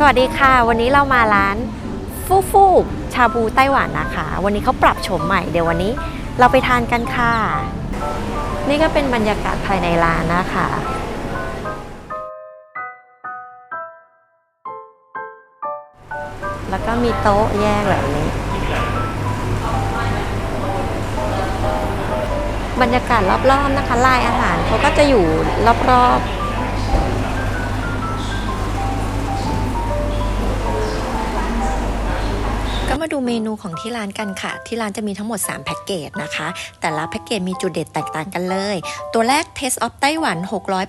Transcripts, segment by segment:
สวัสดีค่ะ วันนี้เรามาร้านฟูฟูชาบูไต้หวันนะคะ วันนี้เขาปรับโฉมใหม่เดี๋ยววันนี้เราไปทานกันค่ะ นี่ก็เป็นบรรยากาศภายในร้านนะคะแล้วก็มีโต๊ะแยกแบบนี้ บรรยากาศรอบๆนะคะลายอาหารเขาก็จะอยู่รอบๆ มาดูเมนูของที่ร้านกันค่ะ ที่ร้านจะมีทั้งหมด 3 แพ็กเกจนะคะ แต่ละแพ็กเกจมีจุดเด่นแตกต่างกันเลย ตัวแรก Taste of ไต้หวัน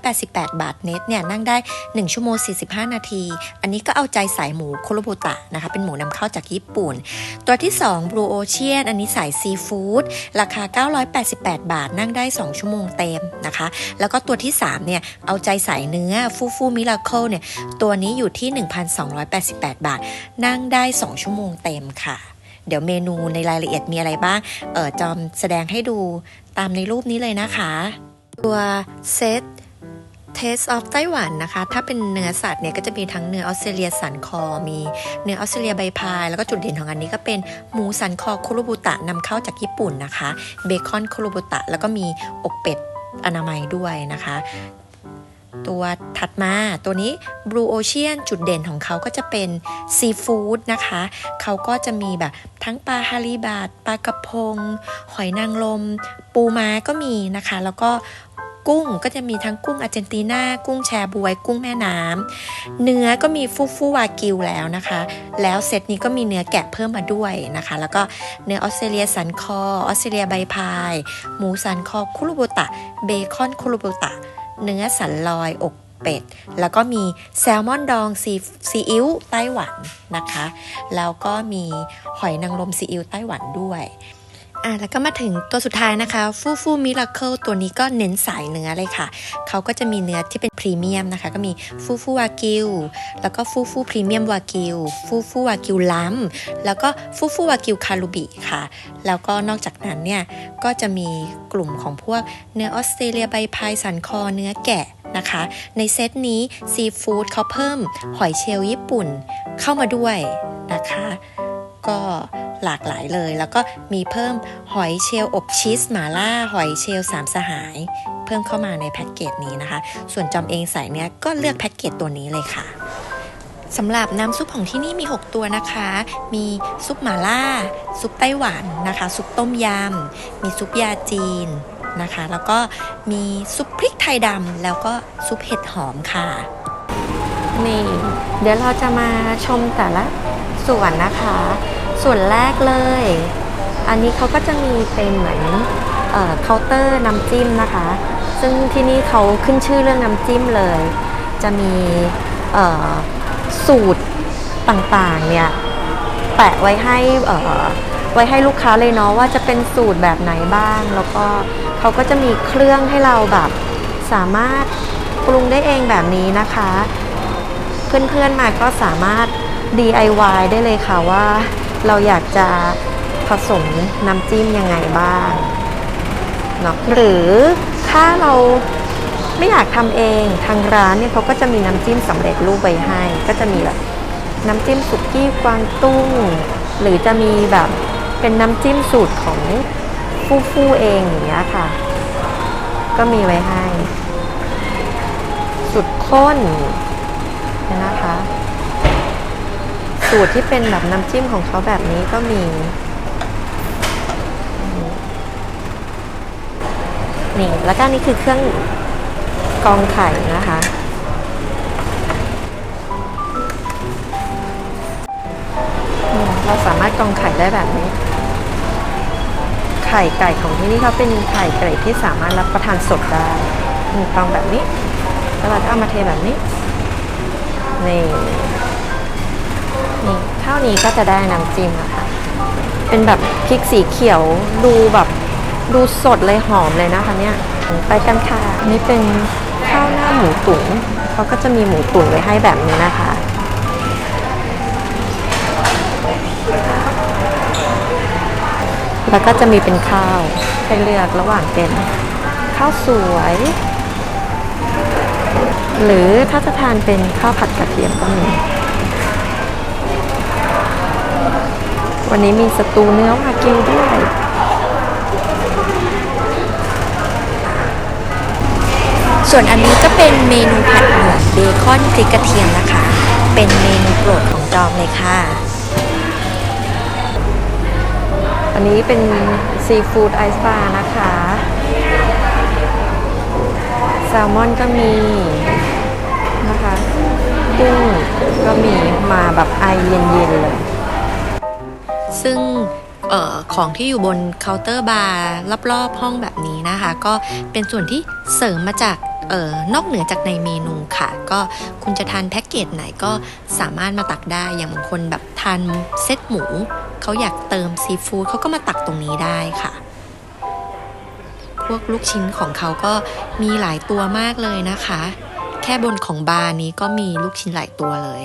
688 บาทเน็ตเนี่ยนั่งได้ 1 ชั่วโมง 45 นาที อันนี้ก็เอาใจสายหมูโคโรบุตะนะคะ เป็นหมูนำเข้าจากญี่ปุ่น ตัวที่ 2 Blue Ocean อันนี้สายซีฟู้ดราคา 988 บาทนั่งได้ 2 ชั่วโมงเต็มนะคะ แล้วก็ตัวที่3เนี่ยเอาใจสายเนื้อฟูฟูมิราเคิลเนี่ยตัวนี้อยู่ที่ 1,288 บาท นั่งได้ 2 ชั่วโมงเต็มค่ะ เดี๋ยวเมนูในรายละเอียดมีอะไรบ้าง เออจอมแสดงให้ดูตามในรูปนี้เลยนะคะ ตัวเซต Taste of ไต้หวันนะคะ ถ้าเป็นเนื้อสัตว์เนี่ยก็จะมีทั้งเนื้อออสเตรเลียสันคอ มีเนื้อออสเตรเลียใบพาย แล้วก็จุดเด่นของอันนี้ก็เป็นหมูสันคอคุรุบุตะนำเข้าจากญี่ปุ่นนะคะ เบคอนคุรุบุตะ แล้วก็มีอกเป็ดอนามัยด้วยนะคะ ตัวถัดมาตัวนี้ Blue Ocean จุดเด่นของเขาก็จะเป็นซีฟู้ดนะคะ เขาก็จะมีแบบทั้งปลาฮาริบาตปลากระพง หอยนางรมปูม้าก็มีนะคะ แล้วก็กุ้งก็จะมีทั้งกุ้งอาร์เจนตินา กุ้งแชบวย กุ้งแม่น้ำเนื้อก็มีฟูฟูวากิวแล้วนะคะ แล้วเซตนี้ก็มีเนื้อแกะเพิ่มมาด้วยนะคะ แล้วก็เนื้อออสเตรเลียสันคอ ออสเตรเลียใบพาย หมูสันคอคุรุบุตะ เบคอนคุรุบุตะ เนื้อสันลอยอกเป็ด แล้วก็มีแซลมอนดองซีซีอิ๊วไต้หวันนะคะ แล้วก็มีหอยนางรมซีอิ๊วไต้หวันด้วย อะแล้วก็มาถึงตัวสุดท้ายนะคะฟูฟูมิราเคิลตัวนี้ก็เน้นสายเนื้อเลยค่ะ เขาก็จะมีเนื้อที่เป็นพรีเมียมนะคะ ก็มีฟูฟูวากิวแล้วก็ฟูฟูพรีเมียมวากิวฟูฟูวากิวล้ำแล้วก็ฟูฟูวากิวคารุบิค่ะ แล้วก็นอกจากนั้นเนี่ยก็จะมีกลุ่มของพวกเนื้อออสเตรเลียใบพายสันคอเนื้อแกะนะคะ ในเซตนี้ซีฟู้ดเขาเพิ่มหอยเชลล์ญี่ปุ่นเข้ามาด้วยนะคะ ก็ หลากหลายเลย แล้วก็มีเพิ่มหอยเชลล์อบชีสหมาล่า หอยเชลล์สามสหาย เพิ่มเข้ามาในแพ็กเกจนี้นะคะ ส่วนจอมเองใส่เนี้ยก็เลือกแพ็กเกจตัวนี้เลยค่ะสำหรับน้ำซุปของที่นี่มี 6 ตัวนะคะ มีซุปหม่าล่า ซุปไต้หวันนะคะ ซุปต้มยำ มีซุปยาจีนนะคะ แล้วก็มีซุปพริกไทยดำ แล้วก็ซุปเห็ดหอมค่ะ นี่ เดี๋ยวเราจะมาชมแต่ละส่วนนะคะ ส่วนแรกเลย อันนี้เขาก็จะมีเป็นเหมือนเคาน์เตอร์น้ำจิ้มนะคะ ซึ่งที่นี่เขาขึ้นชื่อเรื่องน้ำจิ้มเลย จะมีสูตรต่างๆเนี่ยแปะไว้ให้ไว้ให้ลูกค้าเลยเนาะว่าจะเป็นสูตรแบบไหนบ้าง แล้วก็เขาก็จะมีเครื่องให้เราแบบสามารถปรุงได้เองแบบนี้นะคะ เพื่อนๆมาก็สามารถ DIY ได้เลยค่ะว่า เราอยากจะผสมน้ำจิ้มยังไงบ้างเนาะหรือถ้าเราไม่อยากทำเองทางร้านเนี่ยเขาก็จะมีน้ำจิ้มสำเร็จรูปไว้ให้ ก็จะมีแบบน้ำจิ้มสุกี้กวางตุ้ง หรือจะมีแบบเป็นน้ำจิ้มสูตรของฟู่ฟู่เองอย่างเงี้ยค่ะ ก็มีไว้ให้ สุดข้นเนี่ยนะคะ สูตรที่เป็นแบบน้ำจิ้มของเขาแบบนี้ก็มี นี่ แล้วก็นี่คือเครื่องกองไข่นะคะ เราสามารถกองไข่ได้แบบนี้ ไข่ไก่ของที่นี่เขาเป็นไข่เกรดที่สามารถรับประทานสดได้กองแบบนี้ แล้วเราก็เอามาเทแบบนี้ นี่ นี่เท่านี้ก็จะได้น้ำจิ้มนะคะ เป็นแบบพริกสีเขียวดูแบบดูสดเลยหอมเลยนะคะเนี่ยไปกันค่ะนี่เป็นข้าวหน้าหมูตุ๋นเขาก็จะมีหมูตุ๋นไว้ให้แบบนี้นะคะแล้วก็จะมีเป็นข้าวให้เลือกระหว่างเป็นข้าวสวย หรือถ้าจะทานเป็นข้าวผัดกระเทียมก็มี วันนี้มีสตูเนื้อวากิวด้วยส่วนอันนี้ก็เป็นเมนูผัดหมูเบคอนพริกกระเทียมนะคะ เป็นเมนูโปรดของจอมเลยค่ะ อันนี้เป็นซีฟู้ดไอซ์บาร์นะคะ แซลมอนก็มีนะคะ กุ้งก็มีมาแบบไอเย็นๆเลย ซึ่งออของที่อยู่บนเคาน์เตอร์บาร์รอบๆห้องแบบนี้นะคะ ก็เป็นส่วนที่เสริมมาจากออนอกเหนือจากในเมนูค่ะ ก็คุณจะทานแพ็กเกจไหนก็สามารถมาตักได้อย่างบางคนแบบทานเซตหมู เขาอยากเติมซีฟู้ดเขาก็มาตักตรงนี้ได้ค่ะ พวกลูกชิ้นของเขาก็มีหลายตัวมากเลยนะคะ แค่บนของบาร์นี้ก็มีลูกชิ้นหลายตัวเลย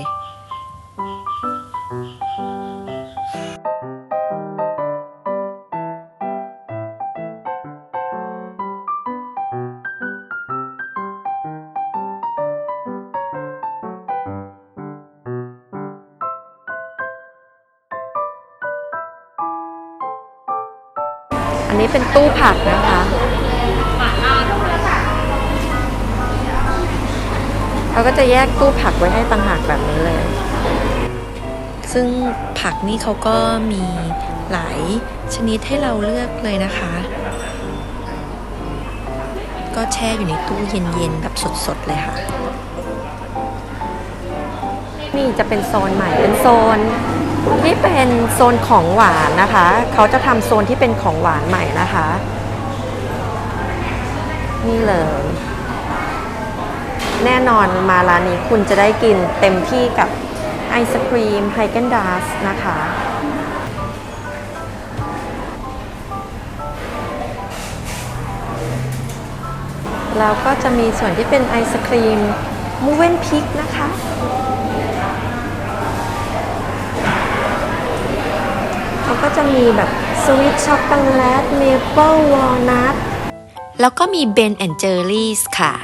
เป็นตู้ผักนะคะ เขาก็จะแยกตู้ผักไว้ให้ต่างหากแบบนี้เลย ซึ่งผักนี่เขาก็มีหลายชนิดให้เราเลือกเลยนะคะ ก็แช่อยู่ในตู้เย็นๆ แบบสดๆ เลยค่ะ นี่จะเป็นโซนใหม่เป็นโซน ที่เป็นโซนของหวานนะคะ เขาจะทำโซนที่เป็นของหวานใหม่นะคะ นี่เลย แน่นอนมาร้านนี้คุณจะได้กินเต็มที่กับไอศครีมไฮเกนดาสนะคะ แล้วก็จะมีส่วนที่เป็นไอศครีมมูเวนพิกนะคะ เขา ก็จะมีแบบสวิตช็อกโกแลตเมเปิลวอลนัทแล้วก็มีเบนแอนเจอรี่ค่ะ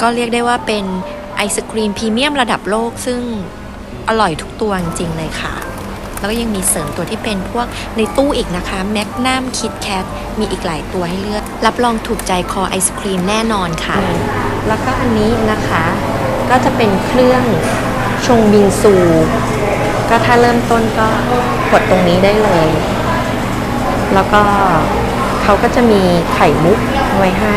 ก็เรียกได้ว่าเป็นไอศครีมพรีเมียมระดับโลกซึ่งอร่อยทุกตัวจริงๆเลยค่ะ แล้วก็ยังมีเสริมตัวที่เป็นพวกในตู้อีกนะคะแมกนัมคิดแคทมีอีกหลายตัวให้เลือก รับรองถูกใจคอไอศครีมแน่นอนค่ะ แล้วก็อันนี้นะคะ ก็จะเป็นเครื่องชงบิงซู ก็ถ้าเริ่มต้นก็ กดตรงนี้ได้เลย แล้วก็เขาก็จะมีไข่มุกไว้ให้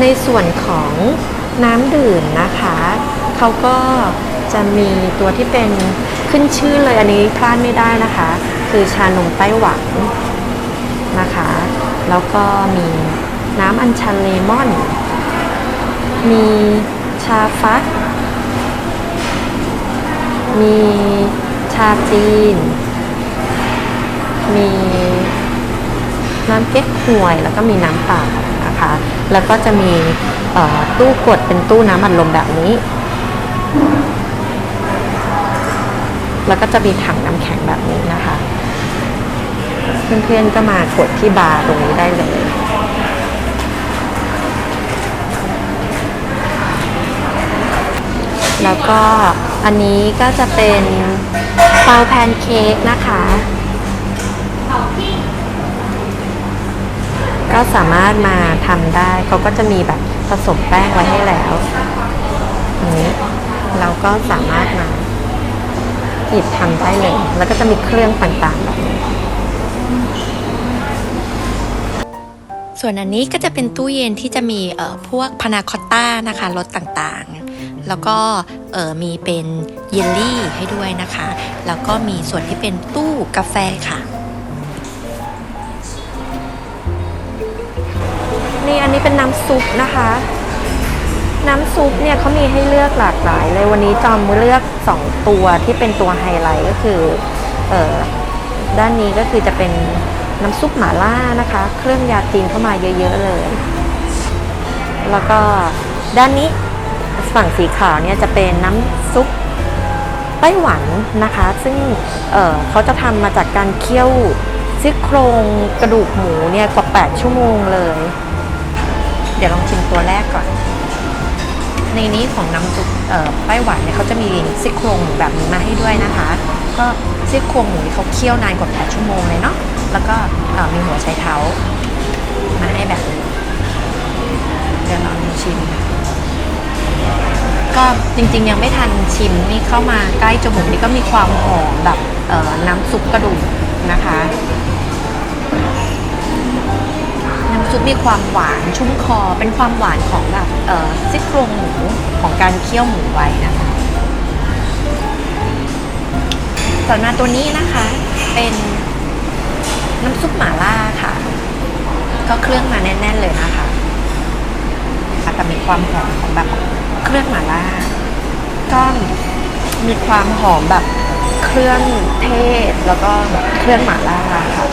ในส่วนของน้ำดื่มนะคะ เขาก็จะมีตัวที่เป็นขึ้นชื่อเลยอันนี้พลาดไม่ได้นะคะ คือชานมไต้หวันนะคะ แล้วก็มีน้ำอัญชันเลมอน มีชาฟัก มีชาจีน มีน้ำเก๊กฮวย แล้วก็มีน้ำเปล่านะคะ แล้วก็จะมีตู้กดเป็นตู้น้ำอัดลมแบบนี้ แล้วก็จะมีถังน้ำแข็งแบบนี้นะคะ เพื่อนๆก็มากดที่บาร์ตรงนี้ได้เลย แล้วก็อันนี้ก็จะเป็นเตาแพนเค้กนะคะ ก็สามารถมาทำได้ เขาก็จะมีแบบผสมแป้งไว้ให้แล้วอันนี้เราก็สามารถมาหยิบทำได้เลย แล้วก็จะมีเครื่องต่างๆแบบนี้ส่วนอันนี้ก็จะเป็นตู้เย็นที่จะมีเอ่อพวกพานาคอตต้านะคะรสต่างๆ แล้วก็มีเป็นเยลลี่ให้ด้วยนะคะ แล้วก็มีส่วนที่เป็นตู้กาแฟค่ะ นี่อันนี้เป็นน้ำซุปนะคะ น้ำซุปเนี่ยเขามีให้เลือกหลากหลายเลยวันนี้จอมเลือก 2 ตัวที่เป็นตัวไฮไลท์ก็คือออด้านนี้ก็คือจะเป็นน้ำซุปหม่าล่านะคะ เครื่องยาจีนเข้ามาเยอะ ๆ เลย แล้วก็ด้านนี้ ฝั่งสีขาวเนี่ยจะเป็นน้ำซุปไต้หวันนะคะ ซึ่งเเขาจะทำมาจากการเคี่ยวซี่โครงกระดูกหมูเนี่ยกว่า 8 ชั่วโมงเลย เดี๋ยวลองชิมตัวแรกก่อน ในนี้ของน้ำซุปไต้หวันเนี่ยเขาจะมีซี่โครงหมูแบบนี้มาให้ด้วยนะคะ ก็ซี่โครงหมูนี่เขาเคี่ยวนานกว่า 8 ชั่วโมงเลยเนาะ แล้วก็มีหัวไชเท้ามาให้แบบนี้เดี๋ยวลองชิม ก็จริงๆ ยังไม่ทันชิมนี่เข้ามาใกล้จมูกนี่ก็มีความหอมแบบน้ำซุปกระดูกนะคะ น้ำซุปมีความหวานชุ่มคอเป็นความหวานของแบบซี่โครงหมูของการเคี่ยวหมูไว้นะคะต่อมาตัวนี้นะคะเป็นน้ำซุปหม่าล่าค่ะ ก็เครื่องมาแน่น ๆ เลยนะคะแต่มีความหอมของแบบ เครื่องหม่าล่าก็มีความหอมแบบเครื่องเทศแล้วก็แบบเครื่องหม่าล่าค่ะ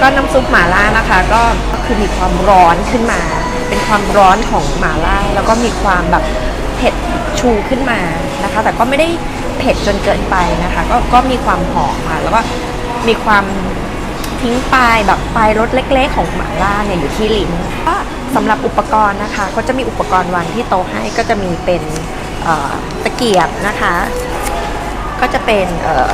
ก็น้ำซุปหม่าล่านะคะ ก็คือมีความร้อนขึ้นมา เป็นความร้อนของหม่าล่า แล้วก็มีความแบบเผ็ดชูขึ้นมานะคะ แต่ก็ไม่ได้เผ็ดจนเกินไปนะคะ ก็ก็มีความหอมค่ะแล้วก็มีความทิ้งปลายแบบปลายรสเล็ก ๆ ของหม่าล่าเนี่ยอยู่ที่ลิ้นก็ สำหรับอุปกรณ์นะคะก็จะมีอุปกรณ์วางที่โต๊ะให้ก็จะมีเป็นเอ่อตะเกียบนะคะ ก็จะเป็นเอ่อ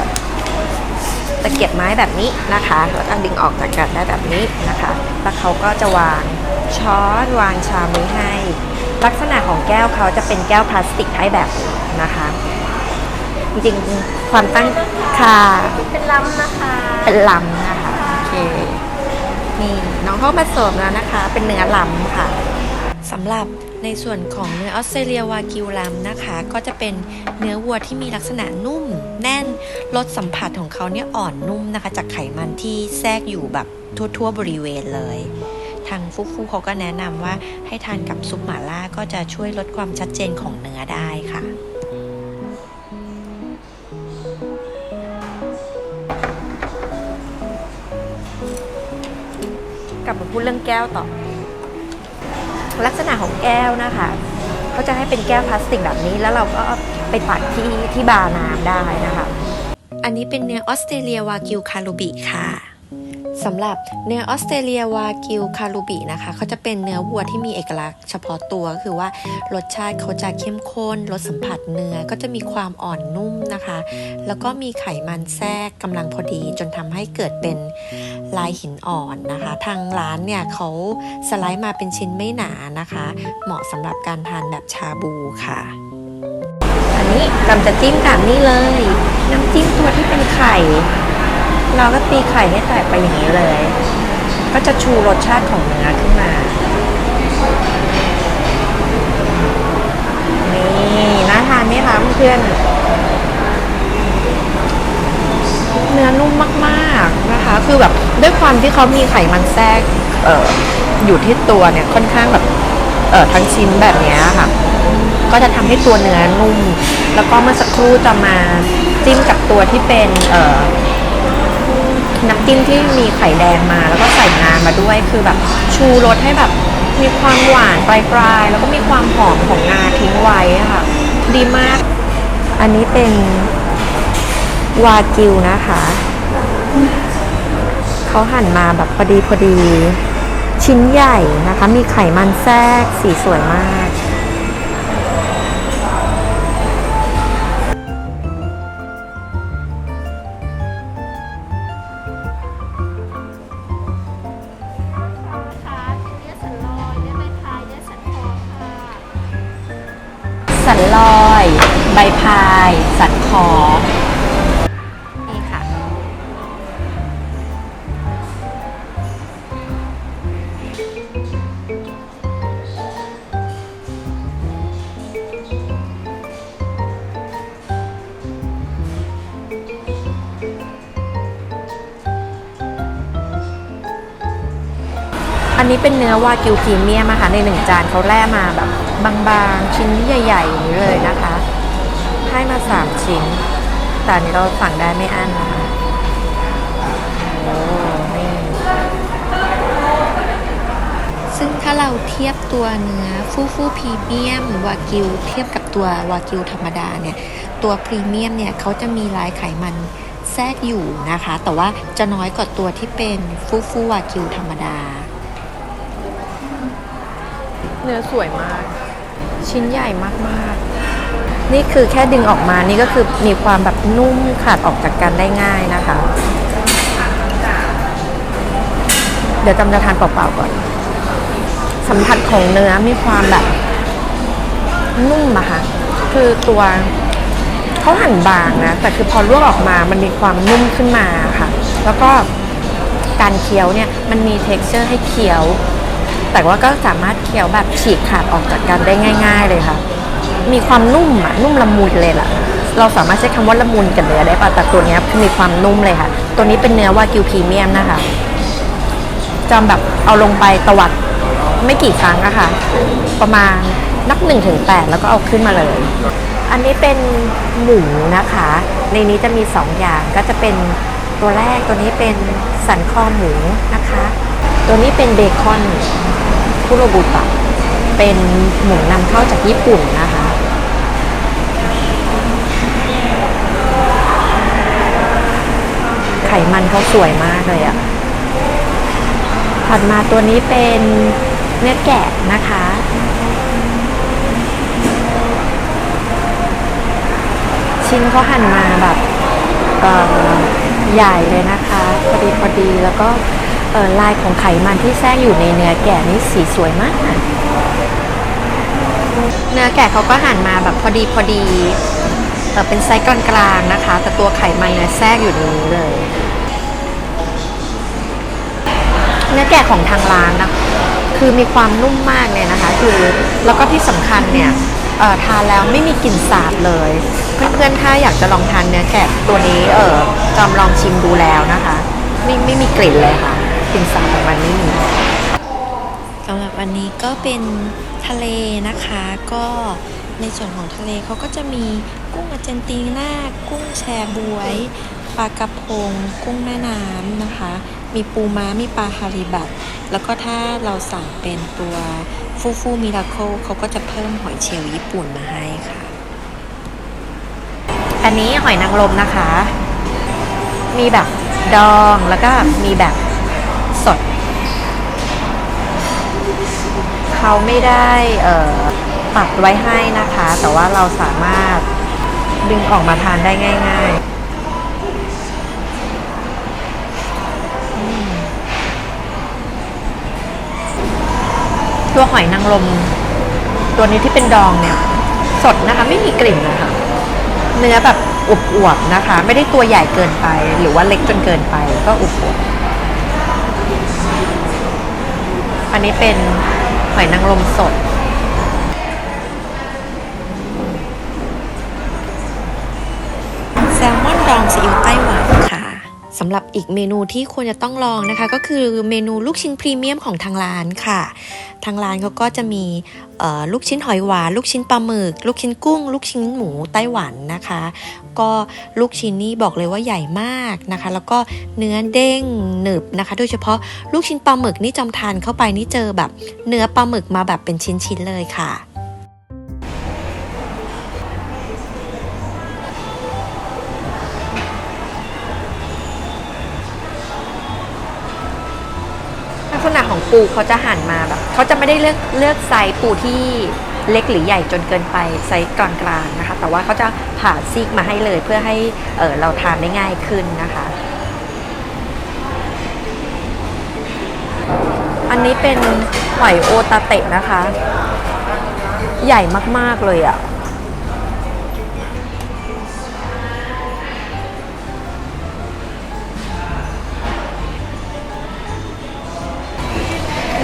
ตะเกียบไม้แบบนี้นะคะแล้วก็ดึงออกจากกันได้แบบนี้นะคะ แล้วเขาก็จะวางช้อนวางชามไว้ให้ ลักษณะของแก้วเขาจะเป็นแก้วพลาสติกให้แบบนี้นะคะจริงๆความตั้งค่าเป็นลำนะคะ เป็นลำนะคะโอเค นี่น้องเขามาเสิร์ฟแล้วนะคะ เป็นเนื้อลำค่ะสำหรับในส่วนของเนื้อออสเตรเลียวากิวลำนะคะ ก็จะเป็นเนื้อวัวที่มีลักษณะนุ่ม แน่นรสสัมผัสของเขาเนี่ยอ่อนนุ่มนะคะ จากไขมันที่แทรกอยู่แบบทั่วๆบริเวณเลย ทางฟูฟูเขาก็แนะนำว่าให้ทานกับซุปหม่าล่าก็จะช่วยลดความชัดเจนของเนื้อได้ค่ะ พูดเรื่องแก้วต่อ ลักษณะของแก้วนะคะเขาจะให้เป็นแก้วพลาสติกแบบนี้ แล้วเราก็ไปตักที่ที่บาร์น้ำได้นะคะ อันนี้เป็นเนื้อออสเตรเลียวากิวคารูบิค่ะ สำหรับเนื้อออสเตรเลียวากิวคารูบินะคะเขาจะเป็นเนื้อวัวที่มีเอกลักษณ์เฉพาะตัวก็คือว่ารสชาติเขาจะเข้มข้นรสสัมผัสเนื้อก็จะมีความอ่อนนุ่มนะคะ แล้วก็มีไขมันแทรกกำลังพอดีจนทำให้เกิดเป็นลายหินอ่อนนะคะ ทางร้านเนี่ยเขาสไลด์มาเป็นชิ้นไม่หนานะคะ เหมาะสำหรับการทานแบบชาบูค่ะอันนี้กำจะจิ้มกับนี่เลย น้ำจิ้มตัวที่เป็นไข่ เราก็ตีไข่ให้แตกไปอย่างนี้เลย ก็จะชูรสชาติของเนื้อขึ้นมา นี่น่าทานไหมคะเพื่อนเนื้อนุ่มมากๆนะคะ คือแบบด้วยความที่เขามีไขมันแทรกเอออยู่ที่ตัวเนี่ยค่อนข้างแบบเออทั้งชิ้นแบบนี้ค่ะ ก็จะทำให้ตัวเนื้อนุ่ม แล้วก็เมื่อสักครู่จะมาจิ้มกับตัวที่เป็นเออ น้ำจิ้มที่มีไข่แดงมาแล้วก็ใส่งามาด้วยคือแบบชูรสให้แบบมีความหวานปลายๆ แล้วก็มีความหอมของงาทิ้งไว้ค่ะ ดีมาก อันนี้เป็นวากิวนะคะ เขาหั่นมาแบบพอดีพอดี ชิ้นใหญ่นะคะ มีไขมันแทรกสีสวยมาก ใบพาย สันคอ นี่ค่ะ อันนี้เป็นเนื้อวากิวพรีเมียมอะค่ะในหนึ่งจานเขาแล่มาแบบบางๆ ชิ้นใหญ่ๆอย่างนี้เลยนะคะ ให้มาสามชิ้น แต่อันนี้เราสั่งได้ไม่อั้นนะคะโอ้นี่ซึ่งถ้าเราเทียบตัวเนื้อฟูฟูพรีเมียมวากิวเทียบกับตัววากิวธรรมดาเนี่ย ตัวพรีเมียมเนี่ยเขาจะมีลายไขมันแทรกอยู่นะคะ แต่ว่าจะน้อยกว่าตัวที่เป็นฟูฟูวากิวธรรมดา เนื้อสวยมาก ชิ้นใหญ่มากๆ นี่คือแค่ดึงออกมานี่ก็คือมีความแบบนุ่มขาดออกจากกันได้ง่ายนะคะ เดี๋ยวจำจะทานเปล่าๆก่อน สัมผัสของเนื้อมีความแบบ นุ่มอะค่ะ คือตัวเขาหั่นบางนะ แต่คือพอลวกออกมามันมีความนุ่มขึ้นมาค่ะ แล้วก็การเคี้ยวเนี่ยมันมี t e x t อร์ให้เคี้ยว แต่ว่าก็สามารถเคี้ยวแบบฉีกขาดออกจากกันได้ง่าย ๆ เลยค่ะ มีความนุ่มอะนุ่มละมุนเลยล่ะ เราสามารถใช้คำว่าละมุนกับเนื้อได้ป่ะแต่ตัวเนี้ยคือมีความนุ่มเลยค่ะ ตัวนี้เป็นเนื้อวากิวพรีเมียมนะคะจำแบบเอาลงไปตวัดไม่กี่ครั้งอะค่ะ ประมาณนับหนึ่งถึงแปดแล้วก็เอาขึ้นมาเลย อันนี้เป็นหมูนะคะ ในนี้จะมีสองอย่างก็จะเป็นตัวแรกตัวนี้เป็นสันคอหมูนะคะ ตัวนี้เป็นเบคอนคุโรบุตะเป็นหมูนำเข้าจากญี่ปุ่นนะคะ ไข มันเขาสวยมากเลยอะถัดมาตัวนี้เป็นเนื้อแกะนะคะ ชิ้นเขาหั่นมาแบบใหญ่เลยนะคะพอดีพอดีแล้วก็ลายของไขมันที่แทรกอยู่ในเนื้อแกะนี่สีสวยมาก เนื้อแกะเขาก็หั่นมาแบบพอดีพอดีเอ่อเป็นไซส์กลางๆนะคะ แต่ตัวไขมันเนี่ยแทรกอยู่ในนี้เลย เนื้อแกะของทางร้านนะคือมีความนุ่มมากเลยนะคะ คือแล้วก็ที่สำคัญเนี่ยทานแล้วไม่มีกลิ่นสาบเลย เพื่อนๆถ้าอยากจะลองทานเนื้อแกะตัวนี้เออจอมลองชิมดูแล้วนะคะไม่ไม่มีกลิ่นเลยค่ะกลิ่นสาบของมันไม่มีสำหรับวันนี้ก็เป็นทะเลนะคะก็ในส่วนของทะเลเขาก็จะมีกุ้งอาร์เจนตินากุ้งแชบวยปลากระพง กุ้งแม่น้ำนะคะ มีปูม้า มีปลาฮาริบัตแล้วก็ถ้าเราสั่งเป็นตัวฟูฟูมิราโคเขาก็จะเพิ่มหอยเชลล์ญี่ปุ่นมาให้ค่ะ อันนี้หอยนางรมนะคะ มีแบบดองแล้วก็มีแบบสด เขาไม่ได้เอ่อปักไว้ให้นะคะ แต่ว่าเราสามารถดึงออกมาทานได้ง่าย ๆ ตัวหอยนางรมตัวนี้ที่เป็นดองเนี่ย สดนะคะ ไม่มีกลิ่นนะคะ เนื้อแบบอวบๆนะคะ ไม่ได้ตัวใหญ่เกินไป หรือว่าเล็กจนเกินไป ก็อวบอันนี้เป็นหอยนางรมสด สำหรับอีกเมนูที่ควรจะต้องลองนะคะ ก็คือเมนูลูกชิ้นพรีเมียมของทางร้านค่ะ ทางร้านเขาก็จะมีลูกชิ้นหอยหวานลูกชิ้นปลาหมึก ลูกชิ้นกุ้ง ลูกชิ้นหมูไต้หวันนะคะ ก็ลูกชิ้นนี่บอกเลยว่าใหญ่มากนะคะ แล้วก็เนื้อเด้งหนึบนะคะ โดยเฉพาะลูกชิ้นปลาหมึกนี่จำทานเข้าไปนี่เจอแบบ เนื้อปลาหมึกมาแบบเป็นชิ้นๆเลยค่ะ ลักษณะของปูเขาจะหั่นมาแบบเขาจะไม่ได้เลือกเลือกไซส์ปูที่เล็กหรือใหญ่จนเกินไปไซส์กลางๆนะคะ แต่ว่าเขาจะผ่าซีกมาให้เลยเพื่อให้เออเราทานได้ง่ายขึ้นนะคะ อันนี้เป็นหอยโอตาเตะนะคะ ใหญ่มากๆเลยอะ่ะ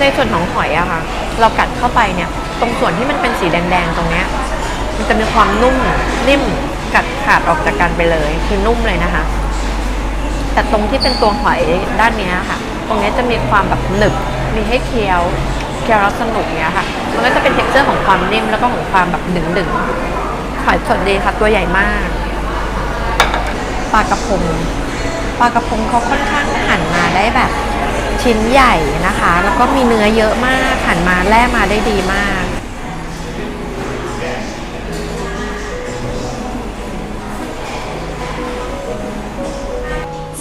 ในส่วนของหอยอะค่ะ เรากัดเข้าไปเนี่ย ตรงส่วนที่มันเป็นสีแดงๆตรงเนี้ยมันจะมีความนุ่มนิ่มกัดขาดออกจากกันไปเลย คือนุ่มเลยนะคะ แต่ตรงที่เป็นตัวหอยด้านเนี้ยค่ะ ตรงนี้จะมีความแบบหนึบมีให้เคี้ยวเคี้ยวแล้วสนุกเนี้ยค่ะ มันก็จะเป็นเท็กเจอร์ของความนิ่มแล้วก็ของความแบบดึงๆหอยสดดีค่ะตัวใหญ่มากปลากระพงปลากระพงเขาค่อนข้างหั่นมาได้แบบ ชิ้นใหญ่นะคะ แล้วก็มีเนื้อเยอะมากหั่นมาแล่มาได้ดีมาก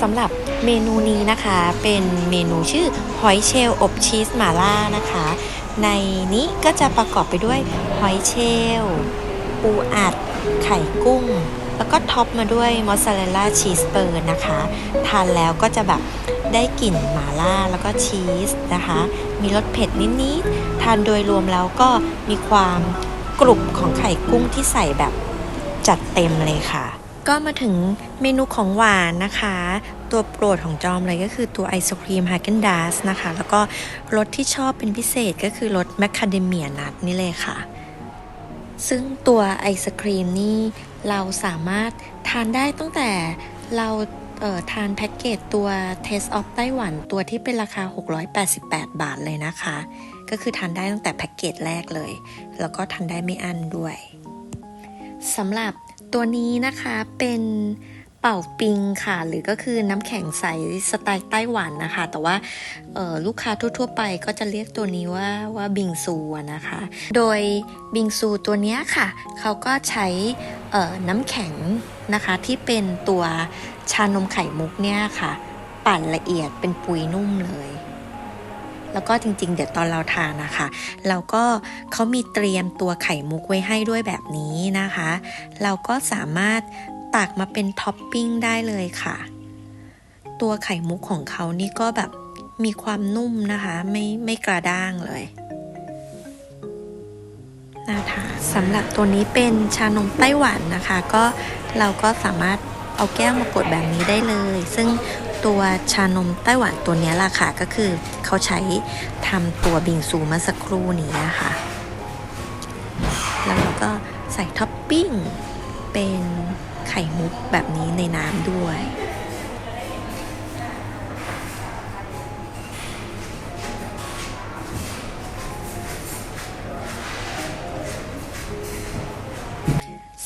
สำหรับเมนูนี้นะคะเป็นเมนูชื่อหอยเชลล์อบชีสหม่าล่านะคะ ในนี้ก็จะประกอบไปด้วยหอยเชลล์ปูอัด ไข่กุ้ง แล้วก็ท็อปมาด้วยมอสซาเรลล่าชีสเปิร์นะคะ ทานแล้วก็จะแบบได้กลิ่นหมาล่าแล้วก็ชีสนะคะ มีรสเผ็ดนิดๆ ทานโดยรวมแล้วก็มีความกรุบของไข่กุ้งที่ใส่แบบจัดเต็มเลยค่ะ ก็มาถึงเมนูของหวานนะคะ ตัวโปรดของจอมเลยก็คือตัวไอศครีมฮาเกนดาสนะคะ แล้วก็รสที่ชอบเป็นพิเศษก็คือรสแมคคาเดเมียนัทนี่เลยค่ะ ซึ่งตัวไอศครีมนี่เราสามารถทานได้ตั้งแต่เราเอ่อทานแพ็กเกจตัว Taste of ไต้หวันตัวที่เป็นราคา 688 บาทเลยนะคะ ก็คือทานได้ตั้งแต่แพ็กเกจแรกเลย แล้วก็ทานได้ไม่อั้นด้วยสำหรับตัวนี้นะคะเป็น เป่าปิงค่ะ หรือก็คือน้ำแข็งใสสไตล์ไต้หวันนะคะ แต่ว่าออลูกค้าทั่วๆไปก็จะเรียกตัวนี้ว่าว่าบิงซูนะคะ โดยบิงซูตัวนี้ค่ะ เขาก็ใช้เออน้ำแข็งนะคะที่เป็นตัวชานมไข่มุกเนี่ยค่ะ ปั่นละเอียดเป็นปุยนุ่มเลย แล้วก็จริงๆ เดี๋ยวตอนเราทานนะคะ เราก็เขามีเตรียมตัวไข่มุกไว้ให้ด้วยแบบนี้นะคะ เราก็สามารถ ตักมาเป็นท็อปปิ้งได้เลยค่ะ ตัวไข่มุกของเขานี่ก็แบบมีความนุ่มนะคะ ไม่ไม่กระด้างเลยน่าทานสำหรับตัวนี้เป็นชานมไต้หวันนะคะ ก็เราก็สามารถเอาแก้วมากดแบบนี้ได้เลย ซึ่งตัวชานมไต้หวันตัวนี้ยล่ะค่ะก็คือเขาใช้ทำตัวบิงซูเมื่อสักครู่นี้นะคะแล้วเราก็ใส่ท็อปปิ้งเป็น ไข่มุกแบบนี้ในน้ำด้วย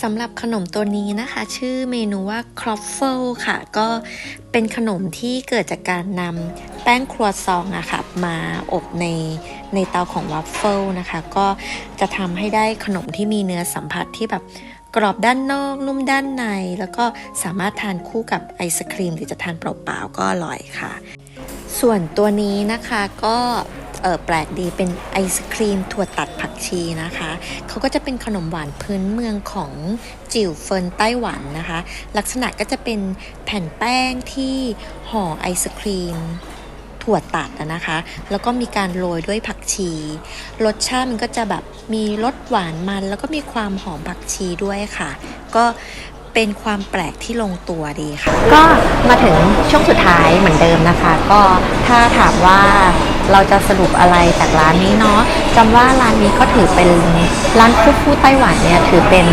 สำหรับขนมตัวนี้นะคะ ชื่อเมนูว่า c r o f f l e ค่ะ ก็เป็นขนมที่เกิดจากการนำแป้งครัวซองอะค่ะมาอบในในเตาของวัฟเฟิลนะคะ ก็จะทำให้ได้ขนมที่มีเนื้อสัมผัสที่แบบ กรอบด้านนอกนุ่มด้านใน แล้วก็สามารถทานคู่กับไอศครีม หรือจะทานเปล่าๆก็อร่อยค่ะ ส่วนตัวนี้นะคะก็เออแปลกดีเป็นไอศครีมถั่วตัดผักชีนะคะ เขาก็จะเป็นขนมหวานพื้นเมืองของจิ๋วเฟินไต้หวันนะคะ ลักษณะก็จะเป็นแผ่นแป้งที่ห่อไอศครีม ถั่วตัดนะคะ แล้วก็มีการโรยด้วยผักชี รสชาติมันก็จะแบบมีรสหวานมัน แล้วก็มีความหอมผักชีด้วยค่ะ ก็ เป็นความแปลกที่ลงตัวดีค่ะ ก็มาถึงช่วงสุดท้ายเหมือนเดิมนะคะ ก็ถ้าถามว่าเราจะสรุปอะไรจากร้านนี้เนาะจำว่าร้านนี้ก็ถือเป็นร้านคู่ฟู่ไต้หวันเนี่ยถือเป็น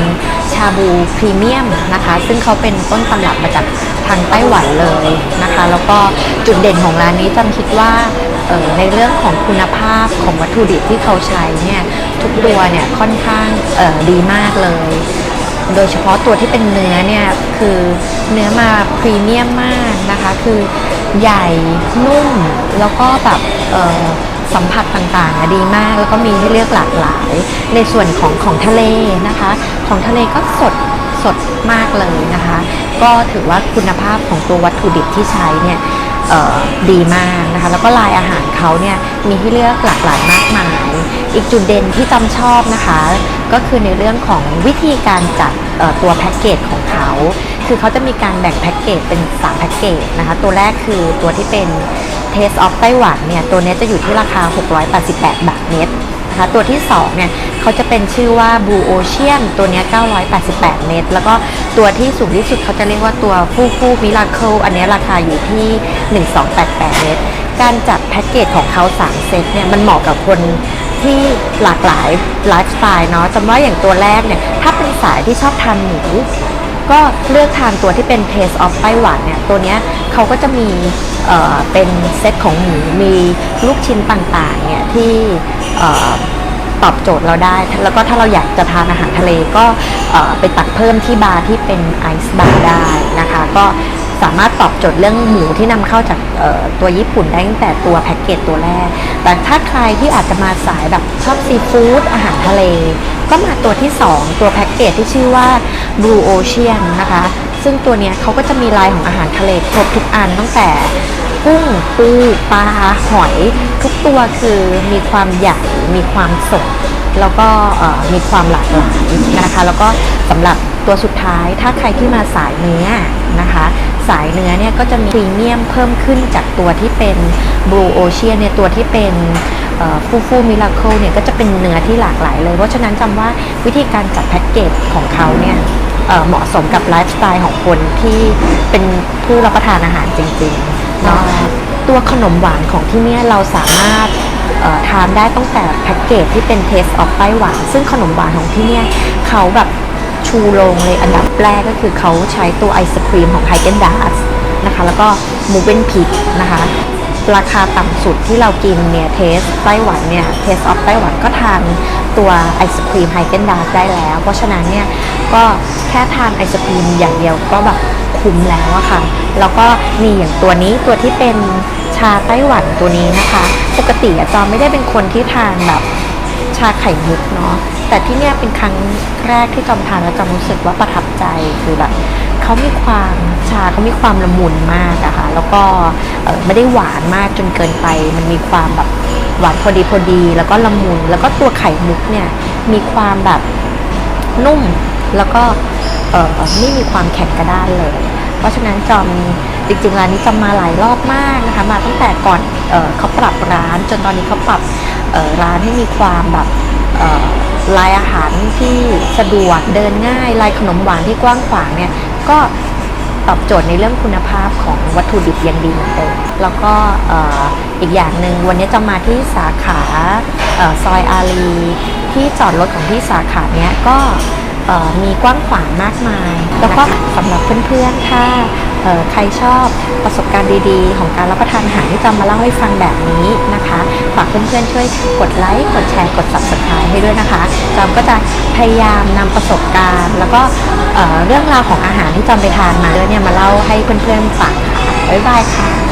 ชาบูพรีเมียมนะคะ ซึ่งเขาเป็นต้นตำรับมาจากทางไต้หวันเลยนะคะ แล้วก็จุดเด่นของร้านนี้จำคิดว่าในเรื่องของคุณภาพของวัตถุดิบที่เขาใช้เนี่ยทุกตัวเนี่ยค่อนข้างดีมากเลย โดยเฉพาะตัวที่เป็นเนื้อเนี่ยคือเนื้อมาพรีเมียมมากนะคะ คือใหญ่นุ่มแล้วก็แบบสัมผัสต่างๆดีมาก แล้วก็มีให้เลือกหลากหลาย ในส่วนของของทะเลนะคะ ของทะเลก็สดสดมากเลยนะคะ ก็ถือว่าคุณภาพของตัววัตถุดิบที่ใช้เนี่ยดีมากนะคะ แล้วก็ลายอาหารเขาเนี่ยมีให้เลือกหลากหลายมากมาย อีกจุดเด่นที่จำชอบนะคะ ก็คือในเรื่องของวิธีการจัดตัวแพ็กเกจของเขา คือเขาจะมีการแบ่งแพ็กเกจเป็น 3 แพ็กเกจนะคะ ตัวแรกคือตัวที่เป็น Taste of ไต้หวันเนี่ย ตัวเนี้จะอยู่ที่ราคา 688 บาทเน็ตนะคะตัวที่2เนี่ยเขาจะเป็นชื่อว่า Blue Ocean ตัวเนี้ย988เน็ตแล้วก็ตัวที่สูงที่สุดเขาจะเรียกว่าตัวฟูฟูมิราเคิลอันเนี้ยราคาอยู่ที่ 1288เน็ตการจัดแพ็กเกจของเขา 3 เซตเนี่ยมันเหมาะกับคน ที่หลากหลายไลฟ์สไตล์เนาะจำว่าอย่างตัวแรกเนี่ย ถ้าเป็นสายที่ชอบทานหมูก็เลือกทานตัวที่เป็น Taste of ไต้หวันเนี่ย ตัวเนี้ยเขาก็จะมีเอ่อเป็นเซตของหมูมีลูกชิ้นต่างๆเนี่ยที่เอ่อตอบโจทย์เราได้ แล้วก็ถ้าเราอยากจะทานอาหารทะเลก็เอ่อไปตักเพิ่มที่บาร์ที่เป็นไอซ์บาร์ได้นะคะ ก็ สามารถตอบโจทย์เรื่องหมูที่นำเข้าจากตัวญี่ปุ่นได้ตั้งแต่ตัวแพ็กเกจตัวแรก แต่ถ้าใครที่อาจจะมาสายแบบชอบซีฟู้ดอาหารทะเล ก็มาตัวที่ 2 ตัวแพ็กเกจที่ชื่อว่า Blue Ocean นะคะ ซึ่งตัวนี้เขาก็จะมีลายของอาหารทะเลครบทุกอันตั้งแต่กุ้งปูปลาหอย ทุกตัวคือมีความใหญ่มีความสดแล้วก็มีความหลากหลายนะคะ แล้วก็สำหรับตัวสุดท้ายถ้าใครที่มาสายเนื้อนะคะ สายเนื้อเนี่ยก็จะมีพรีเมียมเพิ่มขึ้นจากตัวที่เป็นบลูโอเชียเนี่ยตัวที่เป็นฟูฟูมิลาเคิลเนี่ยก็จะเป็นเนื้อที่หลากหลายเลย เพราะฉะนั้นจำว่าวิธีการจัดแพ็กเกจของเขาเนี่ยเหมาะสมกับไลฟ์สไตล์ของคนที่เป็นผู้รับประทานอาหารจริงๆเนาะตัวขนมหวานของที่เนี่ยเราสามารถทานได้ตั้งแต่แพ็กเกจที่เป็นเทสออฟไต้หวันซึ่งขนมหวานของที่เนี่ยเขาแบบ ชูโรงเลยอันดับแรกก็คือเขาใช้ตัวไอศครีมของไฮเกนดาสนะคะ แล้วก็มูเวนพิกนะคะ ราคาต่ำสุดที่เรากินเนี่ยเทสไต้หวันเนี่ยเทสออฟไต้หวันก็ทานตัวไอศครีมไฮเกนดาสได้แล้ว เพราะฉะนั้นเนี่ยก็แค่ทานไอศครีมอย่างเดียวก็แบบคุ้มแล้วอะค่ะ แล้วก็มีอย่างตัวนี้ตัวที่เป็นชาไต้หวันตัวนี้นะคะ ปกติอะจอมไม่ได้เป็นคนที่ทานแบบ ชาไข่มุกเนาะแต่ที่เนี่ยเป็นครั้งแรกที่จอมทานแล้วจอมรู้สึกว่าประทับใจคือแบบเขามีความชาเขามีความละมุนมากอะค่ะแล้วก็ไม่ได้หวานมากจนเกินไป มันมีความแบบหวานพอดีพอดี แล้วก็ละมุนแล้วก็ตัวไข่มุกเนี่ยมีความแบบนุ่มแล้วก็ไม่มีความแข็งกระด้านเลย เพราะฉะนั้นจอมจริงๆร้านนี้จอมมาหลายรอบมากนะคะ มาตั้งแต่ก่อนเออเขาปรับร้านจนตอนนี้เขาปรับ ร้านให้มีความแบบลายอาหารที่สะดวกเดินง่ายลายขนมหวานที่กว้างขวางเนี่ยก็ตอบโจทย์ในเรื่องคุณภาพของวัตถุดิบยังดีเหมือนเดิมแล้วก็อ,อีกอย่างหนึ่งวันนี้จะมาที่สาขาอซอยอารีที่จอดรถของที่สาขาเนี้ยก็ มีกว้างขวางมากมาย แล้วก็สำหรับเพื่อนๆถ้าใครชอบประสบการณ์ดีๆ ของการรับประทานอาหารที่จำมาเล่าให้ฟังแบบนี้นะคะฝากเพื่อนๆช่วยกดไลค์กดแชร์กด subscribe ให้ด้วยนะคะจอมก็จะพยายามนำประสบการณ์ แล้วก็เอ่อเรื่องราวของอาหารที่จอมไปทานมาด้วยเนี่ยมาเล่าให้เพื่อนๆฟังค่ะบ๊ายบายค่ะ